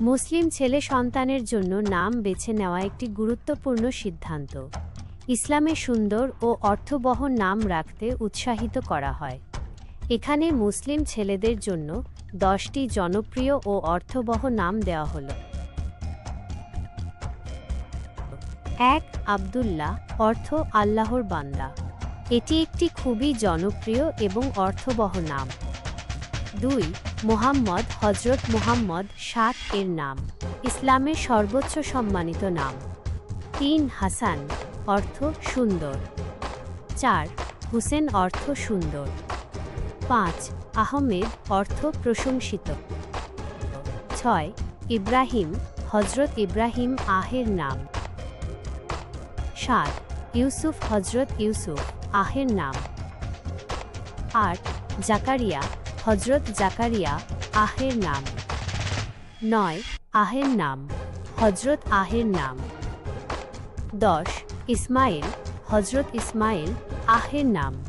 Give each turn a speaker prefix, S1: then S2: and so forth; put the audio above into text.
S1: মুসলিম ছেলে সন্তানের জন্য নাম বেছে নেওয়া একটি গুরুত্বপূর্ণ সিদ্ধান্ত। ইসলামে সুন্দর ও অর্থবহ নাম রাখতে উৎসাহিত করা হয়। এখানে মুসলিম ছেলেদের জন্য দশটি জনপ্রিয় ও অর্থবহ নাম দেওয়া হল। এক, আব্দুল্লাহ, অর্থ আল্লাহর বান্দা। এটি একটি খুবই জনপ্রিয় এবং অর্থবহ নাম। দুই, মোহাম্মদ হজরত মোহাম্মদ সাত এর নাম, ইসলামের সর্বোচ্চ সম্মানিত নাম। তিন, হাসান, অর্থ সুন্দর। চার, হুসেন অর্থ সুন্দর। পাঁচ, আহমেদ অর্থ প্রশংসিত। ছয়, ইব্রাহিম হজরত ইব্রাহিম আহের নাম। সাত, ইউসুফ হজরত ইউসুফ আহের নাম। আট, জাকারিয়া হজরত জাকারিয়া আহের নাম। নয়, আহের নাম হজরত আহের নাম। দশ, ইসমাইল হজরত ইসমাইল আহের নাম।